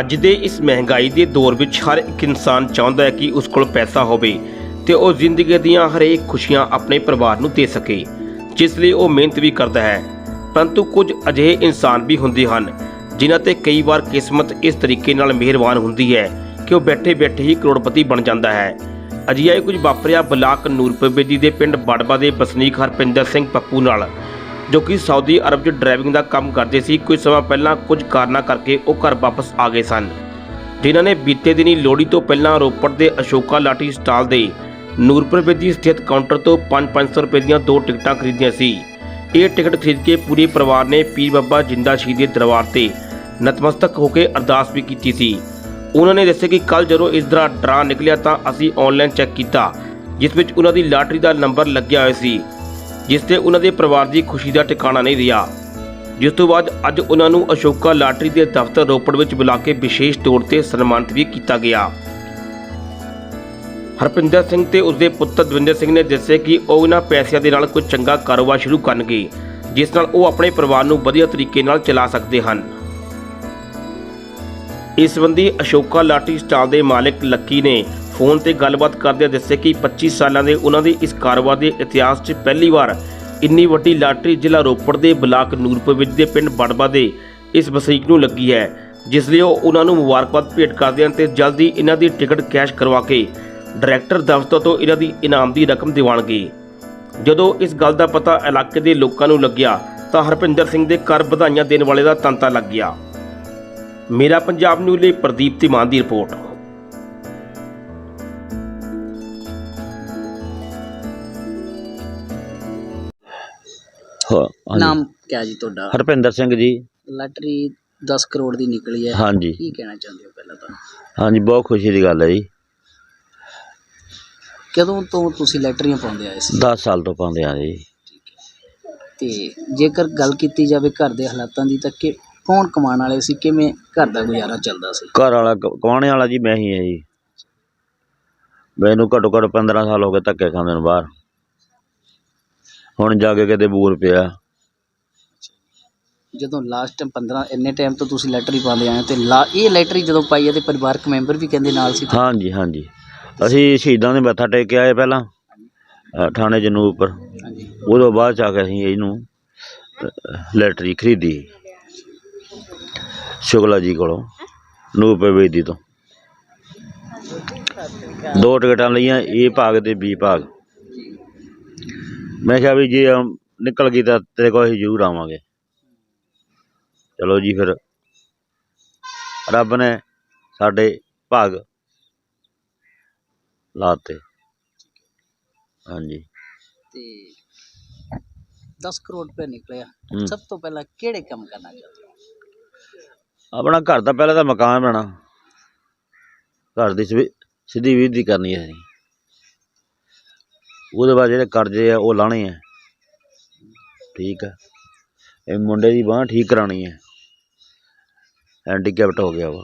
ਅੱਜ ਦੇ ਇਸ ਮਹਿੰਗਾਈ ਦੇ ਦੌਰ ਵਿੱਚ ਹਰ ਇੱਕ ਇਨਸਾਨ ਚਾਹੁੰਦਾ ਹੈ ਕਿ ਉਸ ਕੋਲ ਪੈਸਾ ਹੋਵੇ ਤੇ ਉਹ ਜ਼ਿੰਦਗੀ ਦੀਆਂ ਹਰੇਕ ਖੁਸ਼ੀਆਂ ਆਪਣੇ ਪਰਿਵਾਰ ਨੂੰ ਦੇ ਸਕੇ, ਜਿਸ ਲਈ ਉਹ ਮਿਹਨਤ ਵੀ ਕਰਦਾ ਹੈ। ਪਰੰਤੂ ਕੁਝ ਅਜਿਹੇ ਇਨਸਾਨ ਵੀ ਹੁੰਦੇ ਹਨ, ਜਿਨ੍ਹਾਂ ਤੇ ਕਈ ਵਾਰ ਕਿਸਮਤ ਇਸ ਤਰੀਕੇ ਨਾਲ ਮਿਹਰਬਾਨ ਹੁੰਦੀ ਹੈ ਕਿ ਉਹ ਬੈਠੇ-ਬੈਠੇ ਹੀ ਕਰੋੜਪਤੀ ਬਣ ਜਾਂਦਾ ਹੈ। ਅਜਿਹਾ ਹੀ ਕੁਝ ਵਾਪਰਿਆ ਬਲਾਕ ਨੂਰਪੁਰ ਬੇਦੀ ਦੇ ਪਿੰਡ ਬੜਬਾ ਦੇ ਵਸਨੀਕ ਹਰਪਿੰਦਰ ਸਿੰਘ ਪੱਪੂ ਨਾਲ। ਜੋ ਕਿ ਸਾਊਦੀ ਅਰਬ 'ਚ ਡਰਾਈਵਿੰਗ ਦਾ ਕੰਮ ਕਰਦੇ ਸੀ, ਕੁਝ ਸਮਾਂ ਪਹਿਲਾਂ ਕੁਝ ਕਾਰਨਾਂ ਕਰਕੇ ਉਹ ਘਰ ਵਾਪਸ ਆ ਗਏ ਸਨ। ਜਿਨ੍ਹਾਂ ਨੇ ਬੀਤੇ ਦਿਨੀ ਲੋਹੜੀ ਤੋਂ ਪਹਿਲਾਂ ਰੋਪੜ ਦੇ ਅਸ਼ੋਕਾ ਲਾਠੀ ਸਟਾਲ ਦੇ ਨੂਰਪੁਰ ਬੇਦੀ ਸਥਿਤ ਕਾਊਂਟਰ ਤੋਂ 5-500 ਰੁਪਏ ਦੀਆਂ ਦੋ ਟਿਕਟਾਂ ਖਰੀਦੀਆਂ ਸੀ। ਇਹ ਟਿਕਟ ਖਰੀਦ ਕੇ ਪੂਰੇ ਪਰਿਵਾਰ ਨੇ ਪੀਰ ਬਾਬਾ ਜਿੰਦਾ ਸ਼ਹੀਦ ਦੇ ਦਰਬਾਰ ਤੇ ਨਤਮਸਤਕ ਹੋ ਕੇ ਅਰਦਾਸ ਵੀ ਕੀਤੀ ਸੀ। ਉਹਨਾਂ ਨੇ ਦੱਸਿਆ ਕਿ ਕੱਲ ਜਦੋਂ ਇਸ ਦਾ ਡਰਾ ਨਿਕਲਿਆ ਤਾਂ ਅਸੀਂ ਆਨਲਾਈਨ ਚੈੱਕ ਕੀਤਾ, ਜਿਸ ਵਿੱਚ ਉਹਨਾਂ ਦੀ ਲਾਟਰੀ ਦਾ ਨੰਬਰ ਲੱਗਿਆ ਹੋਇਆ ਸੀ। ਜਿਸ ਤੇ ਉਹਨਾਂ ਦੇ ਪਰਿਵਾਰ ਦੀ ਖੁਸ਼ੀ ਦਾ ਟਿਕਾਣਾ ਨਹੀਂ ਰਿਹਾ। ਜਿਸ ਤੋਂ ਬਾਅਦ ਅੱਜ ਉਹਨਾਂ ਨੂੰ ਅਸ਼ੋਕਾ ਲਾਟਰੀ ਦੇ ਦਫ਼ਤਰ ਰੋਪੜ ਵਿੱਚ ਬੁਲਾ ਕੇ ਵਿਸ਼ੇਸ਼ ਤੌਰ ਤੇ ਸਨਮਾਨਿਤ ਵੀ ਕੀਤਾ ਗਿਆ। ਹਰਪਿੰਦਰ ਸਿੰਘ ਤੇ ਉਸਦੇ ਪੁੱਤਰ ਦਵਿੰਦਰ ਸਿੰਘ ਨੇ ਦੱਸਿਆ ਕਿ ਉਹ ਇਹਨਾਂ ਪੈਸਿਆਂ ਦੇ ਨਾਲ ਕੋਈ ਚੰਗਾ ਕਾਰੋਬਾਰ ਸ਼ੁਰੂ ਕਰਨਗੇ, ਜਿਸ ਨਾਲ ਉਹ ਆਪਣੇ ਪਰਿਵਾਰ ਨੂੰ ਵਧੀਆ ਤਰੀਕੇ ਨਾਲ ਚਲਾ ਸਕਦੇ ਹਨ। ਇਸ ਸੰਬੰਧੀ ਅਸ਼ੋਕਾ ਲਾਟਰੀ ਸਟਾਲ ਦੇ ਮਾਲਕ ਲੱਕੀ ਨੇ ਫੋਨ ਤੇ ਗੱਲਬਾਤ ਕਰਦਿਆਂ ਦੱਸਿਆ ਕਿ 25 ਸਾਲਾਂ ਦੇ ਉਹਨਾਂ ਦੇ ਇਸ ਕਾਰੋਬਾਰ ਦੇ ਇਤਿਹਾਸ 'ਚ ਪਹਿਲੀ ਵਾਰ ਇੰਨੀ ਵੱਡੀ ਲਾਟਰੀ ਜ਼ਿਲ੍ਹਾ ਰੋਪੜ ਦੇ ਬਲਾਕ ਨੂਰਪੁਰ ਵਿੱਚ ਦੇ ਪਿੰਡ ਬੜਬਾ ਦੇ ਇਸ ਵਸਨੀਕ ਨੂੰ ਲੱਗੀ ਹੈ, ਜਿਸ ਲਈ ਉਹ ਉਹਨਾਂ ਨੂੰ ਮੁਬਾਰਕਬਾਦ ਭੇਟ ਕਰਦੇ ਹਨ ਤੇ ਜਲਦੀ ਇਹਨਾਂ ਦੀ ਟਿਕਟ ਕੈਸ਼ ਕਰਵਾ ਕੇ ਡਾਇਰੈਕਟਰ ਦਫ਼ਤਰ ਤੋਂ ਇਹਨਾਂ ਦੀ ਇਨਾਮ ਦੀ ਰਕਮ ਦਿਵਾਉਣਗੇ। ਜਦੋਂ ਇਸ ਗੱਲ ਦਾ ਪਤਾ ਇਲਾਕੇ ਦੇ ਲੋਕਾਂ ਨੂੰ ਲੱਗਿਆ ਤਾਂ ਹਰਪਿੰਦਰ ਸਿੰਘ ਦੇ ਘਰ ਵਧਾਈਆਂ ਦੇਣ ਵਾਲੇ ਦਾ ਤੰਤਾ ਲੱਗ ਗਿਆ। ਮੇਰਾ ਪੰਜਾਬ ਨਿਊਜ਼ ਲਈ ਪ੍ਰਦੀਪ ਧੀਮਾਨ ਦੀ ਰਿਪੋਰਟ। ਹਾਂ, ਹਾਂਜੀ। ਨਾਮ ਕਿਆ ਜੀ ਤੁਹਾਡਾ? ਹਰਪਿੰਦਰ ਸਿੰਘ ਜੀ। ਲਾਟਰੀ 10 ਕਰੋੜ ਦੀ ਨਿਕਲੀ ਹੈ। ਹਾਂਜੀ। ਕੀ ਕਹਿਣਾ ਚਾਹੁੰਦੇ ਹੋ ਪਹਿਲਾਂ ਤਾਂ? ਹਾਂਜੀ ਬਹੁਤ ਖੁਸ਼ੀ ਦੀ ਗੱਲ ਹੈ ਜੀ। ਕਦੋਂ ਤੋਂ ਤੁਸੀਂ ਲੈਟਰੀਆਂ ਪਾਉਂਦੇ ਆਏ ਸੀ? 10 ਸਾਲ ਤੋਂ ਪਾਉਂਦੇ ਆ ਜੀ। ਤੇ ਜੇਕਰ ਗੱਲ ਕੀਤੀ ਜਾਵੇ ਘਰ ਦੇ ਹਾਲਾਤਾਂ ਦੀ ਤਾਂ ਕਿ ਕੌਣ ਕਮਾਉਣ ਵਾਲੇ ਸੀ? ਕਿਵੇਂ ਘਰ ਦਾ ਗੁਜ਼ਾਰਾ ਚੱਲਦਾ ਸੀ? ਘਰ ਵਾਲਾ ਕਮਾਉਣੇ ਵਾਲਾ ਜੀ ਮੈਂ ਹੀ ਹੈ ਜੀ। ਮੈਨੂੰ ਘੱਟੋ ਘੱਟ 15 ਸਾਲ ਹੋ ਗਏ ਧੱਕੇ ਖਾਂਦੇ ਨੂੰ ਬਾਹਰ। ਹੁਣ ਜਾ ਕੇ ਕਿਤੇ ਬੂਰ ਪਿਆ। ਜਦੋਂ ਲਾਸਟ 15 ਇੰਨੇ ਟਾਈਮ ਤੋਂ ਤੁਸੀਂ ਲੈਟਰੀ ਪਾਉਂਦੇ ਆਏ ਹੋ ਤੇ ਲਾ ਇਹ ਲੈਟਰੀ ਜਦੋਂ ਪਾਈ ਹੈ ਤੇ ਪਰਿਵਾਰਕ ਮੈਂਬਰ ਵੀ ਕਹਿੰਦੇ ਨਾਲ ਸੀ ਹਾਂਜੀ ਹਾਂਜੀ। ਅਸੀਂ ਸ਼ਹੀਦਾਂ ਦੇ ਮੱਥਾ ਟੇਕ ਕੇ ਆਏ ਪਹਿਲਾਂ ਅ, ਥਾਣੇ ਜਨੂਪਰ ਹਾਂਜੀ। ਉਦੋਂ ਬਾਅਦ ਚ ਆ ਕੇ ਅਸੀਂ ਇਹਨੂੰ ਅ, ਲੈਟਰੀ ਖਰੀਦੀ। ਸ਼ੁਕਲਾ ਜੀ ਕੋਲੋਂ ਨੂਪੇ ਵੇਦੀ ਤੋਂ। ਦੋ ਟਿਕਟਾਂ ਲਈਆਂ ਏ ਭਾਗ ਤੇ ਬੀ ਭਾਗ। ਮੈਂ ਕਿਹਾ ਵੀ ਜੇ ਨਿਕਲ ਗਈ ਤਾਂ ਤੇਰੇ ਕੋਲ ਅਸੀਂ ਜ਼ਰੂਰ ਆਵਾਂਗੇ। ਚਲੋ ਜੀ ਫਿਰ। ਰੱਬ ਨੇ ਸਾਡੇ ਭਾਗ ਲਾਤੇ। ਹਾਂਜੀ। ਤੇ 10 ਕਰੋੜ ਰੁਪਏ ਨਿਕਲਿਆ ਹੂੰ। ਸਭ ਤੋਂ ਪਹਿਲਾਂ ਕਿਹੜੇ ਕੰਮ ਕਰਨਾ ਚਾਹੁੰਦੇ ਹੋ? ਆਪਣਾ ਘਰ ਦਾ ਪਹਿਲਾਂ ਤਾਂ ਮਕਾਨ ਬਣਾ ਘਰ ਦੀ ਸਿੱਧੀ ਵਿਧੀ ਕਰਨੀ ਹੈ। ਅਸੀਂ ਉਹਦੇ ਬਾਅਦ ਜਿਹੜੇ ਕਰਜ਼ੇ ਆ ਉਹ ਲਾਣੇ ਆ। ਠੀਕ ਆ। ਇਹ ਮੁੰਡੇ ਦੀ ਬਾਂਹ ਠੀਕ ਕਰਾਣੀ ਹੈ ਹੈਂਡੀਕੈਪਟ ਹੋ ਗਿਆ ਵਾ।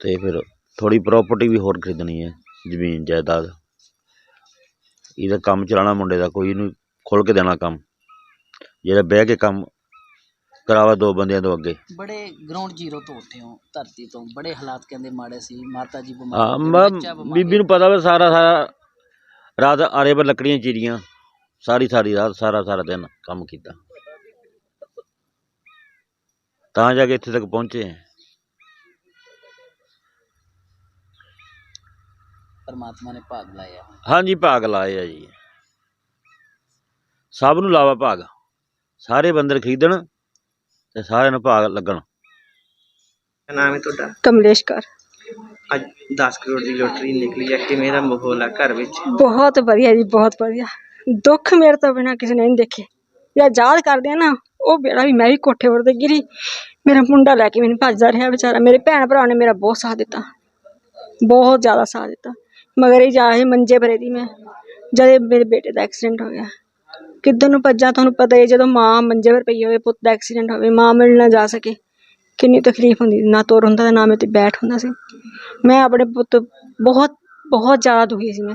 ਤੇ ਫਿਰ ਥੋੜੀ ਪ੍ਰਾਪਰਟੀ ਵੀ ਹੋਰ ਖਰੀਦਣੀ ਹੈ ਜ਼ਮੀਨ ਜਾਇਦਾਦ। ਇਹਦਾ ਕੰਮ ਚਲਾਉਣਾ ਮੁੰਡੇ ਦਾ ਕੋਈ ਇਹਨੂੰ ਖੋਲ ਕੇ ਦੇਣਾ ਕੰਮ। ਜਿਹੜਾ ਬਹਿ ਕੇ ਕੰਮ ਕਰਾਵਾ ਦੋ ਬੰਦਿਆਂ ਤੋਂ ਅੱਗੇ। ਬੜੇ ਗਰਾਊਂਡ ਜ਼ੀਰੋ ਤੋਂ ਉੱਠੇ ਹੋ ਧਰਤੀ ਤੋਂ। ਬੜੇ ਹਾਲਾਤ ਕਹਿੰਦੇ ਮਾੜੇ ਸੀ ਮਾਤਾ ਜੀ ਹਾਂ ਹੋ ਬਿਮਾਰ ਬੀਬੀ ਨੂੰ ਪਤਾ ਵਾ ਸਾਰਾ ਸਾਰਾ ਰਾਤ ਆਰੇ ਪਰ ਲੱਕੜੀਆਂ ਚੀਰੀਆਂ ਸਾਰੀ ਸਾਰੀ ਰਾਤ ਸਾਰਾ ਸਾਰਾ ਦਿਨ ਕੰਮ ਕੀਤਾ। ਤਾਂ ਜਾ ਕੇ ਇੱਥੇ ਤੱਕ ਪਹੁੰਚੇ। ਪਰਮਾਤਮਾ ਨੇ ਭਾਗ ਲਾਇਆ। ਹਾਂਜੀ ਭਾਗ ਲਾਇਆ ਜੀ। ਸਭ ਨੂੰ ਲਾਵਾ ਭਾਗ। ਸਾਰੇ ਬੰਦਰ ਖਰੀਦਣ ਤੇ ਸਾਰਿਆਂ ਨੂੰ ਭਾਗ ਲੱਗਣ। ਨਾਮ ਹੈ ਤੁਹਾਡਾ? ਕਮਲੇਸ਼ ਕੌਰ। ਅੱਜ 10 ਕਰੋੜ ਦੀ ਲੋਟਰੀ ਨਿਕਲੀ ਹੈ। ਕਿਵੇਂ ਦਾ ਮਾਹੌਲ ਆ ਘਰ ਵਿੱਚ? ਬਹੁਤ ਵਧੀਆ ਜੀ, ਬਹੁਤ ਵਧੀਆ। ਦੁੱਖ ਮੇਰੇ ਤੋਂ ਬਿਨਾ ਕਿਸੇ ਨੇ ਨਹੀਂ ਦੇਖੇ। ਜਾਂ ਯਾਦ ਕਰਦੇ ਆ ਨਾ, ਉਹ ਬੇੜਾ ਵੀ ਮੈਂ ਵੀ ਕੋਠੇ ਉੱਤੇ ਤੇ ਗਿਰੀ। ਮੇਰਾ ਮੁੰਡਾ ਲੈ ਕੇ ਮੈਨੂੰ ਭੱਜਦਾ ਰਿਹਾ ਵਿਚਾਰਾ। ਮੇਰੇ ਭੈਣ ਭਰਾ ਨੇ ਮੇਰਾ ਬਹੁਤ ਸਾਥ ਦਿੱਤਾ। ਬਹੁਤ ਜ਼ਿਆਦਾ ਸਾਥ ਦਿੱਤਾ। ਮਗਰ ਇਹ ਜਾ ਇਹ ਮੰਜੇ ਭਰੇ ਦੀ ਮੈਂ, ਜਦ ਮੇਰੇ ਬੇਟੇ ਦਾ ਐਕਸੀਡੈਂਟ ਹੋ ਗਿਆ। ਕਿੱਧਰ ਨੂੰ ਭੱਜਾਂ, ਤੁਹਾਨੂੰ ਪਤਾ ਹੀ ਹੈ, ਜਦੋਂ ਮਾਂ ਮੰਜੇ 'ਤੇ ਪਈ ਹੋਵੇ, ਪੁੱਤ ਦਾ ਐਕਸੀਡੈਂਟ ਹੋਵੇ, ਮਾਂ ਮਿਲ ਨਾ ਜਾ ਸਕੇ। ਕਿੰਨੀ ਤਕਲੀਫ ਹੁੰਦੀ ਨਾ ਤੁਰ ਹੁੰਦਾ ਤੇ ਨਾ ਮੇਰੇ ਤੇ ਬੈਠ ਹੁੰਦਾ ਸੀ। ਮੈਂ ਆਪਣੇ ਪੁੱਤ ਬਹੁਤ ਬਹੁਤ ਜ਼ਿਆਦਾ ਦੁਖੀ ਸੀ ਮੈਂ।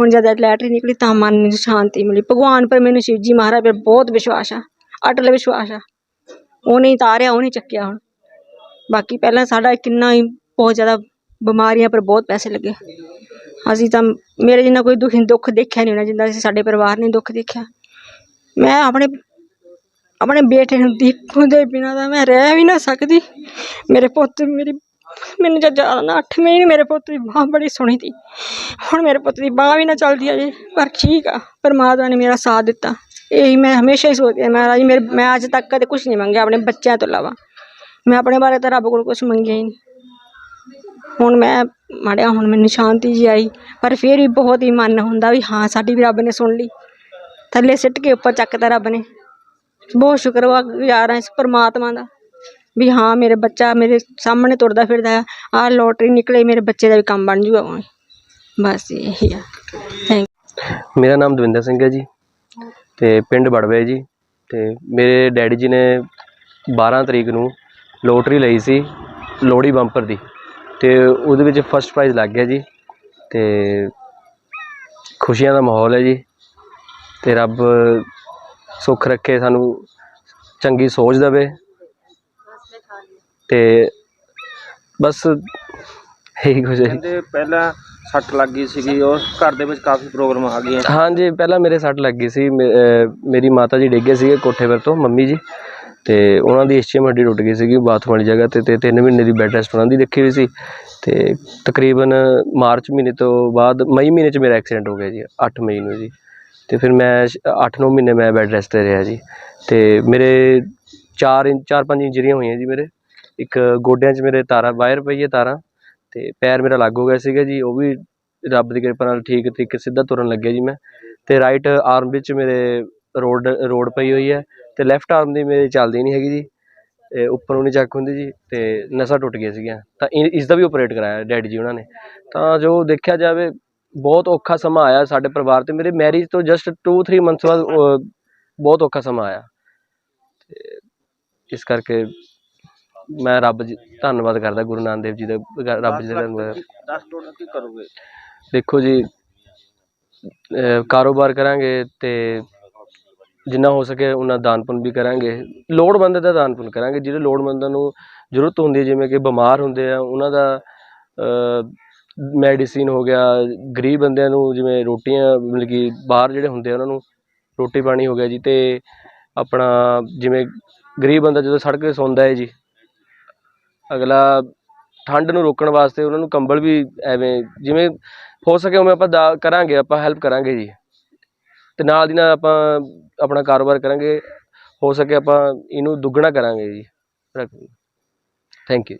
ਹੁਣ ਜਦ ਲੈਟਰੀ ਨਿਕਲੀ ਤਾਂ ਮਨ ਨੂੰ ਸ਼ਾਂਤੀ ਮਿਲੀ। ਭਗਵਾਨ ਪਰ ਮੈਨੂੰ ਸ਼ਿਵ ਜੀ ਮਹਾਰਾਜ ਪਰ ਬਹੁਤ ਵਿਸ਼ਵਾਸ ਆ, ਅਟਲ ਵਿਸ਼ਵਾਸ ਆ। ਉਹ ਨਹੀਂ ਤਾਰਿਆ, ਉਹ ਨਹੀਂ ਚੱਕਿਆ ਹੁਣ। ਬਾਕੀ ਪਹਿਲਾਂ ਸਾਡਾ ਕਿੰਨਾ ਹੀ ਬਹੁਤ ਜ਼ਿਆਦਾ ਬਿਮਾਰੀਆਂ ਪਰ ਬਹੁਤ ਪੈਸੇ ਲੱਗੇ। ਅਸੀਂ ਤਾਂ ਮੇਰੇ ਜਿੰਨਾ ਕੋਈ ਦੁਖੀ, ਦੁੱਖ ਦੇਖਿਆ ਨਹੀਂ ਹੋਣਾ, ਜਿੰਨਾ ਅਸੀਂ ਸਾਡੇ ਪਰਿਵਾਰ ਨੇ ਦੁੱਖ ਦੇਖਿਆ। ਮੈਂ ਆਪਣੇ ਆਪਣੇ ਬੇਟੇ ਨੂੰ ਦੀਪੂ ਦੇ ਬਿਨਾਂ ਤਾਂ ਮੈਂ ਰਹਿ ਵੀ ਨਾ ਸਕਦੀ। ਮੇਰੇ ਪੁੱਤ ਮੇਰੀ, ਮੈਨੂੰ ਜਦ ਜ਼ਿਆਦਾ ਨਾ, ਅੱਠ ਮਹੀਨੇ ਮੇਰੇ ਪੁੱਤ ਦੀ ਬਾਂਹ ਬੜੀ ਸੋਹਣੀ ਸੀ। ਹੁਣ ਮੇਰੇ ਪੁੱਤ ਦੀ ਬਾਂਹ ਵੀ ਨਾ ਚੱਲਦੀ ਅਜੇ ਪਰ ਠੀਕ ਆ, ਪਰਮਾਤਮਾ ਨੇ ਮੇਰਾ ਸਾਥ ਦਿੱਤਾ। ਇਹੀ ਮੈਂ ਹਮੇਸ਼ਾ ਹੀ ਸੋਚਦੀ ਮਹਾਰਾਜ ਮੇਰੇ, ਮੈਂ ਅੱਜ ਤੱਕ ਕਦੇ ਕੁਝ ਨਹੀਂ ਮੰਗਿਆ ਆਪਣੇ ਬੱਚਿਆਂ ਤੋਂ ਇਲਾਵਾ। ਮੈਂ ਆਪਣੇ ਬਾਰੇ ਤਾਂ ਰੱਬ ਕੋਲ ਕੁਝ ਮੰਗਿਆ ਹੀ ਨਹੀਂ। ਹੁਣ ਮੈਂ ਮਾੜਿਆ, ਹੁਣ ਮੈਨੂੰ ਸ਼ਾਂਤੀ ਜੀ ਆਈ, ਪਰ ਫਿਰ ਵੀ ਬਹੁਤ ਹੀ ਮਨ ਹੁੰਦਾ ਵੀ ਹਾਂ, ਸਾਡੀ ਵੀ ਰੱਬ ਨੇ ਸੁਣ ਲਈ। ਥੱਲੇ ਸਿੱਟ ਕੇ ਉੱਪਰ ਚੱਕਤਾ ਰੱਬ ਨੇ। ਬਹੁਤ ਸ਼ੁਕਰਗੁਜ਼ਾਰ ਹਾਂ ਇਸ ਪਰਮਾਤਮਾ ਦਾ, ਵੀ ਹਾਂ ਮੇਰੇ ਬੱਚਾ ਮੇਰੇ ਸਾਹਮਣੇ ਤੁਰਦਾ ਫਿਰਦਾ ਆ ਲੋਟਰੀ ਨਿਕਲੇ ਮੇਰੇ ਬੱਚੇ ਦਾ ਵੀ ਕੰਮ ਬਣ ਜੂਗਾ ਹੁਣ ਬਸ ਇਹੀ ਆ। ਥੈਂਕ ਮੇਰਾ ਨਾਮ ਦਵਿੰਦਰ ਸਿੰਘ ਹੈ ਜੀ, ਤੇ ਪਿੰਡ ਬੜਵੇ ਜੀ, ਤੇ ਮੇਰੇ ਡੈਡੀ ਜੀ ਨੇ 12 ਤਰੀਕ ਨੂੰ ਲੋਟਰੀ ਲਈ ਸੀ ਲੋਹੜੀ ਬੰਪਰ ਦੀ, ਤੇ ਉਹਦੇ ਵਿੱਚ ਫਸਟ ਪ੍ਰਾਈਜ਼ ਲੱਗ ਗਿਆ ਜੀ, ਤੇ ਖੁਸ਼ੀਆਂ ਦਾ ਮਾਹੌਲ ਹੈ ਜੀ, ਤੇ ਰੱਬ ਸੁੱਖ ਰੱਖੇ ਸਾਨੂੰ ਚੰਗੀ ਸੋਚ ਦੇਵੇ। ਤੇ ਬਸ ਇਹੀ ਕੁਝ ਹੈ। ਜੀ। ਕਹਿੰਦੇ ਪਹਿਲਾਂ ਸੱਟ ਲੱਗ ਗਈ ਸੀਗੀ ਔਰ ਘਰ ਦੇ ਵਿੱਚ ਕਾਫੀ ਪ੍ਰੋਬਲਮ ਆ ਗਈਆਂ। ਹਾਂਜੀ ਪਹਿਲਾਂ ਮੇਰੇ ਸੱਟ ਲੱਗੀ ਸੀ। ਮੇ- ਅਹ ਮੇਰੀ ਮਾਤਾ ਜੀ ਡਿੱਗੇ ਸੀਗੇ ਕੋਠੇ ਪਰ ਤੋਂ ਮੰਮੀ ਜੀ। ਤੇ ਉਹਨਾਂ ਦੀ ਇਸਚੀਅਮ ਹੱਡੀ ਟੁੱਟ ਗਈ ਸੀਗੀ ਬਾਥਰੂਮ ਵਾਲੀ ਜਗ੍ਹਾ ਤੇ ਤੇ 3 ਮਹੀਨੇ ਦੀ ਬੈੱਡ ਰੈਸਟ ਉਹਨਾਂ ਦੀ ਰੱਖੀ ਹੋਈ ਸੀ। ਤੇ ਤਕਰੀਬਨ ਮਾਰਚ ਮਹੀਨੇ ਤੋਂ ਬਾਅਦ ਮਈ ਮਹੀਨੇ 'ਚ ਮੇਰਾ ਐਕਸੀਡੈਂਟ ਹੋ ਗਿਆ ਜੀ 8 ਮਈ ਨੂੰ ਜੀ। ਤੇ ਫਿਰ ਮੈਂ 8-9 ਮਹੀਨੇ ਮੈਂ ਬੈੱਡ ਰੈਸਟ ਤੇ ਰਿਹਾ ਜੀ। ਤੇ ਮੇਰੇ 4 ਇੰਚ 4-5 ਇੰਜਰੀਆਂ ਹੋਈਆਂ ਜੀ ਮੇਰੇ। ਇੱਕ ਗੋਡਿਆਂ 'ਚ ਮੇਰੇ ਤਾਰਾਂ, ਵਾਇਰ ਪਈ ਹੈ ਤਾਰਾਂ ਤੇ ਪੈਰ ਮੇਰਾ ਲੱਗ ਹੋ ਗਿਆ ਸੀਗਾ ਜੀ, ਉਹ ਵੀ ਰੱਬ ਦੀ ਕਿਰਪਾ ਨਾਲ ਠੀਕ ਤਰੀਕੇ ਸਿੱਧਾ ਤੁਰਨ ਲੱਗਿਆ ਜੀ ਮੈਂ। ਤੇ ਰਾਈਟ ਆਰਮ ਵਿੱਚ ਮੇਰੇ ਰੋਡ ਰੋਡ ਪਈ ਹੋਈ ਹੈ ਤੇ ਲੈਫਟ ਆਰਮ ਦੀ ਮੇਰੀ ਚੱਲਦੀ ਨਹੀਂ ਹੈਗੀ ਜੀ। ਤੇ ਉੱਪਰੋਂ ਨਹੀਂ ਚੱਕ ਹੁੰਦੀ ਜੀ ਤੇ ਨਸਾਂ ਟੁੱਟ ਗਈਆਂ ਸੀਗੀਆਂ। ਤਾਂ ਇ- ਇਸ ਦਾ ਵੀ ਆਪਰੇਟ ਕਰਾਇਆ ਡੈਡੀ ਜੀ ਉਹਨਾਂ ਨੇ। ਤਾਂ ਜੋ ਦੇਖਿਆ ਜਾਵੇ ਬਹੁਤ ਔਖਾ ਸਮਾਂ ਆਇਆ ਸਾਡੇ ਪਰਿਵਾਰ ਤੇ। ਮੇਰੇ ਮੈਰਿਜ ਤੋਂ ਜਸਟ 2-3 ਮੰਥਸ ਬਾਅਦ ਬਹੁਤ ਔਖਾ ਸਮਾਂ ਆਇਆ। ਇਸ ਕਰਕੇ ਮੈਂ ਰੱਬ ਜੀ ਧੰਨਵਾਦ ਕਰਦਾ ਗੁਰੂ ਨਾਨਕ ਦੇਵ ਜੀ ਦਾ ਰੱਬ ਜੀ ਦਾ ਧੰਨਵਾਦ। 10 ਕਰੋੜ ਕੀ ਕਰੋਗੇ? ਦੇਖੋ ਜੀ ਕਾਰੋਬਾਰ ਕਰਾਂਗੇ ਤੇ ਜਿੰਨਾ ਹੋ ਸਕੇ ਉਹਨਾਂ ਦਾਨ ਪੁੰਨ ਵੀ ਕਰਾਂਗੇ। ਲੋੜਵੰਦ ਦਾ ਦਾਨ ਪੁੰਨ ਕਰਾਂਗੇ। ਜਿਹੜੇ ਲੋੜਵੰਦਾਂ ਨੂੰ ਜ਼ਰੂਰਤ ਹੁੰਦੀ ਹੈ ਜਿਵੇਂ ਕਿ ਬਿਮਾਰ ਹੁੰਦੇ ਆ ਉਹਨਾਂ ਦਾ ਮੈਡੀਸਿਨ ਹੋ ਗਿਆ, ਗਰੀਬ ਬੰਦਿਆਂ ਨੂੰ ਜਿਵੇਂ ਰੋਟੀਆਂ, ਮਤਲਬ ਕਿ ਬਾਹਰ ਜਿਹੜੇ ਹੁੰਦੇ ਆ ਉਹਨਾਂ ਨੂੰ ਰੋਟੀ ਪਾਣੀ ਹੋ ਗਿਆ ਜੀ ਅਤੇ ਆਪਣਾ ਜਿਵੇਂ ਗਰੀਬ ਬੰਦਾ ਜਦੋਂ ਸੜਕ 'ਤੇ ਸੌਂਦਾ ਹੈ ਜੀ, ਅਗਲਾ ਠੰਡ ਨੂੰ ਰੋਕਣ ਵਾਸਤੇ ਉਹਨਾਂ ਨੂੰ ਕੰਬਲ ਵੀ ਐਵੇਂ ਜਿਵੇਂ ਹੋ ਸਕੇ ਉਵੇਂ ਆਪਾਂ ਦਾ ਕਰਾਂਗੇ, ਆਪਾਂ ਹੈਲਪ ਕਰਾਂਗੇ ਜੀ ਅਤੇ ਨਾਲ ਦੀ ਨਾਲ ਆਪਾਂ ਆਪਣਾ ਕਾਰੋਬਾਰ ਕਰਾਂਗੇ, ਹੋ ਸਕੇ ਆਪਾਂ ਇਹਨੂੰ ਦੁੱਗਣਾ ਕਰਾਂਗੇ ਜੀ ਥੈਂਕ ਯੂ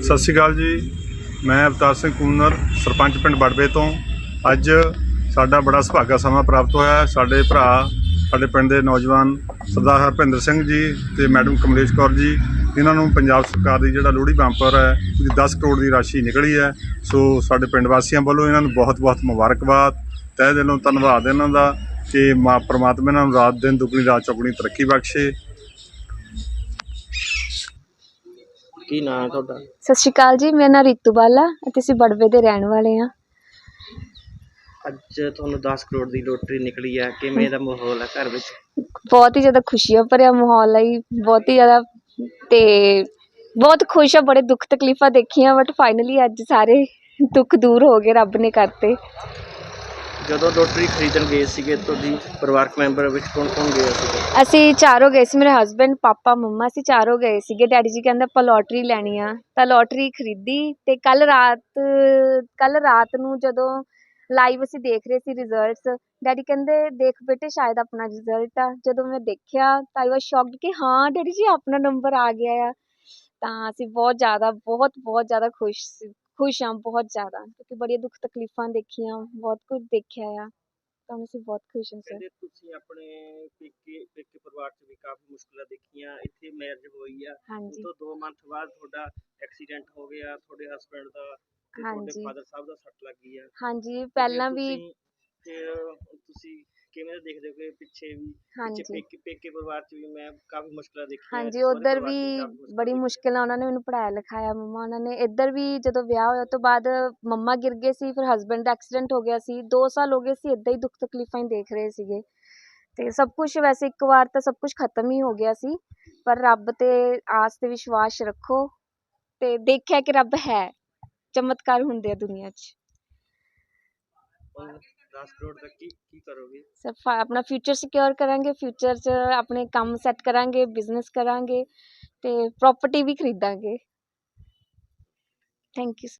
ਸਤਿ ਸ਼੍ਰੀ ਅਕਾਲ ਜੀ। ਮੈਂ ਅਵਤਾਰ ਸਿੰਘ ਕੂਨਰ, ਸਰਪੰਚ ਪਿੰਡ ਬੜਵੇ ਤੋਂ। ਅੱਜ ਸਾਡਾ ਬੜਾ ਸੁਭਾਗਾ ਸਮਾਂ ਪ੍ਰਾਪਤ ਹੋਇਆ ਸਾਡੇ ਭਰਾ, ਸਾਡੇ ਪਿੰਡ ਦੇ ਨੌਜਵਾਨ ਸਰਦਾਰ ਹਰਪਿੰਦਰ ਸਿੰਘ ਜੀ ਤੇ ਮੈਡਮ ਕਮਲੇਸ਼ ਕੌਰ ਜੀ, ਇਹਨਾਂ ਨੂੰ ਪੰਜਾਬ ਸਰਕਾਰ ਦੀ ਜਿਹੜਾ ਲੋਹੜੀ ਬੰਪਰ ਹੈ, ਉਹਦੀ 10 ਕਰੋੜ ਦੀ ਰਾਸ਼ੀ ਨਿਕਲੀ ਹੈ। ਸੋ ਸਾਡੇ ਪਿੰਡ ਵਾਸੀਆਂ ਵੱਲੋਂ ਇਹਨਾਂ ਨੂੰ ਬਹੁਤ-ਬਹੁਤ ਮੁਬਾਰਕਬਾਦ। ਤਹਿ ਦਿਲੋਂ ਧੰਨਵਾਦ ਇਹਨਾਂ ਦਾ ਕਿ ਮਾ ਪ੍ਰਮਾਤਮਾ ਇਹਨਾਂ ਨੂੰ ਰਾਤ ਦਿਨ ਦੁੱਗਣੀ, ਰਾਤ ਚੌਗਣੀ ਤਰੱਕੀ ਬਖਸ਼ੇ। ਕੀ ਨਾਂ ਹੈ ਤੁਹਾਡਾ? ਸਤਿ ਸ਼੍ਰੀ ਅਕਾਲ ਜੀ ਮੇਰਾ ਨਾਮ ਰੀਤੂ ਬਾਲਾ ਅਤੇ ਅਸੀਂ ਬੜਵੇ ਦੇ ਰਹਿਣ ਵਾਲੇ ਹਾਂ। ਅੱਜ ਤੁਹਾਨੂੰ 10 ਕਰੋੜ ਦੀ ਲੋਟਰੀ ਨਿਕਲੀ ਹੈ ਕਿਵੇਂ ਦਾ ਮਾਹੌਲ ਹੈ ਘਰ ਵਿੱਚ? ਬਹੁਤ ਹੀ ਜ਼ਿਆਦਾ ਖੁਸ਼ੀਆਂ ਭਰਿਆ ਮਾਹੌਲ ਹੈ ਜੀ, ਬਹੁਤ ਹੀ ਜ਼ਿਆਦਾ ਤੇ ਬਹੁਤ ਖੁਸ਼ ਆ ਬੜੇ ਦੁੱਖ ਤਕਲੀਫਾਂ ਦੇਖੀਆਂ ਬਟ ਫਾਈਨਲੀ ਅੱਜ ਸਾਰੇ ਦੁੱਖ ਦੂਰ ਹੋ ਗਏ ਰੱਬ ਨੇ ਕਰਤੇ। ਜਦੋਂ ਲੋਟਰੀ ਖਰੀਦਣ ਗਏ ਸੀਗੇ, ਤੁਹਾਡੀ ਪਰਿਵਾਰਕ ਮੈਂਬਰ ਵਿੱਚ ਕੌਣ ਕੌਣ ਗਿਆ ਸੀਗਾ? ਅਸੀਂ ਚਾਰੋਂ ਗਏ ਸੀ, ਮੇਰੇ ਹਸਬੰਡ ਪਾਪਾ, ਮੰਮਾ, ਅਸੀਂ ਚਾਰੋਂ ਗਏ ਸੀਗੇ। ਡੈਡੀ ਜੀ ਕਹਿੰਦੇ ਆਪਾਂ ਲੋਟਰੀ ਲੈਣੀ ਆ। ਤਾਂ ਲੋਟਰੀ ਖਰੀਦੀ ਤੇ ਕੱਲ ਰਾਤ ਕੱਲ ਰਾਤ ਨੂੰ ਜਦੋਂ ਲਾਈਵ ਅਸੀਂ ਦੇਖ ਰਹੇ ਸੀ ਰਿਜ਼ਲਟਸ ਡੈਡੀ ਕਹਿੰਦੇ ਦੇਖ ਬੇਟੇ, ਸ਼ਾਇਦ ਆਪਣਾ ਰਿਜ਼ਲਟ ਆ। ਜਦੋਂ ਮੈਂ ਦੇਖਿਆ ਤਾਂ ਆਈ ਵਾਸ ਸ਼ੌਕਡ ਕਿ ਹਾਂ ਡੈਡੀ ਜੀ, ਆਪਣਾ ਨੰਬਰ ਆ ਗਿਆ ਆ। ਤਾਂ ਅਸੀਂ ਬਹੁਤ ਜ਼ਿਆਦਾ ਬਹੁਤ ਬਹੁਤ ਜ਼ਿਆਦਾ ਖੁਸ਼ ਸੀ। ਖੁਸ਼ ਹਾਂ ਬਹੁਤ ਜ਼ਿਆਦਾ ਕਿਉਂਕਿ ਬੜੀਆਂ ਦੁੱਖ ਤਕਲੀਫਾਂ ਦੇਖੀਆਂ ਬਹੁਤ ਕੁਝ ਦੇਖਿਆ ਆ ਤਾਂ ਅਸੀਂ ਬਹੁਤ ਖੁਸ਼ ਹਾਂ ਸਰ। ਕਹਿੰਦੇ ਤੁਸੀਂ ਆਪਣੇ ਪੇਕੇ ਪੇਕੇ ਪਰਿਵਾਰ 'ਚ ਵੀ ਕਾਫੀ ਮੁਸ਼ਕਲਾਂ ਦੇਖੀਆਂ ਇੱਥੇ ਮੈਰਿਜ ਹੋਈ ਆ ਹਾਂਜੀ। ਤੋਂ 2 ਮੰਥ ਬਾਅਦ ਤੁਹਾਡਾ ਐਕਸੀਡੈਂਟ ਹੋ ਗਿਆ ਤੁਹਾਡੇ ਹਸਬੰਡ ਦਾ ਤੇ ਤੁਹਾਡੇ ਹਾਂਜੀ। ਫਾਦਰ ਸਾਹਿਬ ਦਾ ਸੱਟ ਲੱਗੀ ਆ। ਹਾਂਜੀ ਤੇ ਪਹਿਲਾਂ ਵੀ ਤੁਸੀਂ- ਫਿਰ ਤੁਸੀਂ ਕਿਵੇਂ ਦੇਖਦੇ ਹੋ ਕਿ ਪਿੱਛੇ ਵੀ ਪਿੱਛੇ ਹਾਂਜੀ। ਪੇਕੇ ਪੇਕੇ ਪਰਿਵਾਰ 'ਚ ਵੀ ਮੈਂ ਕਾਫੀ ਮੁਸ਼ਕਲਾਂ ਦੇਖੀਆਂ ਹਾਂਜੀ ਸਹੁਰੇ ਉਧਰ ਪਰਿਵਾਰ 'ਚ ਵੀ ਕਾਫੀ ਬੜੀ। ਮੁਸ਼ਕਿਲ ਨਾਲ ਉਹਨਾਂ ਨੇ ਮੈਨੂੰ ਪੜ੍ਹਾਇਆ ਲਿਖਾਇਆ ਮੰਮਾ ਉਹਨਾਂ ਨੇ ਇੱਧਰ ਵੀ ਜਦੋਂ ਵਿਆਹ ਹੋਇਆ ਤੋਂ ਬਾਅਦ ਮੰਮਾ ਗਿਰ ਗਏ ਸੀ ਫਿਰ ਹਸਬੰਡ ਦਾ ਐਕਸੀਡੈਂਟ ਹੋ ਗਿਆ ਸੀ 2 ਸਾਲ ਹੋ ਗਏ ਸੀ ਇਦਾਂ ਹੀ ਦੁੱਖ ਤਕਲੀਫਾਂ ਹੀ ਦੇਖ ਰਹੇ ਸੀਗੇ। ਤੇ ਸਭ ਕੁਝ ਵੈਸੇ ਇੱਕ ਵਾਰ ਤਾਂ ਸਭ ਕੁਝ ਖਤਮ ਹੀ ਹੋ ਗਿਆ ਸੀ ਪਰ ਰੱਬ ਤੇ ਆਸ ਤੇ ਵਿਸ਼ਵਾਸ ਰੱਖੋ ਤੇ ਦੇਖਿਆ ਕਿ ਰੱਬ ਹੈ ਚਮਤਕਾਰ ਹੁੰਦੇ ਆ ਦੁਨੀਆ 'ਚ। ਹੁਣ 10 ਕਰੋੜ ਤੱਕ ਕੀ ਕੀ ਕਰੋਗੇ ਸਿਰਫ ਆਪਣਾ ਫਿਊਚਰ ਸਿਕਿਉਰ ਕਰਾਂਗੇ ਫਿਊਚਰ 'ਚ ਆਪਣੇ ਕੰਮ ਸੈੱਟ ਕਰਾਂਗੇ ਬਿਜ਼ਨਸ ਕਰਾਂਗੇ ਤੇ ਪ੍ਰਾਪਰਟੀ ਵੀ ਖਰੀਦਾਂਗੇ ਥੈਂਕ ਯੂ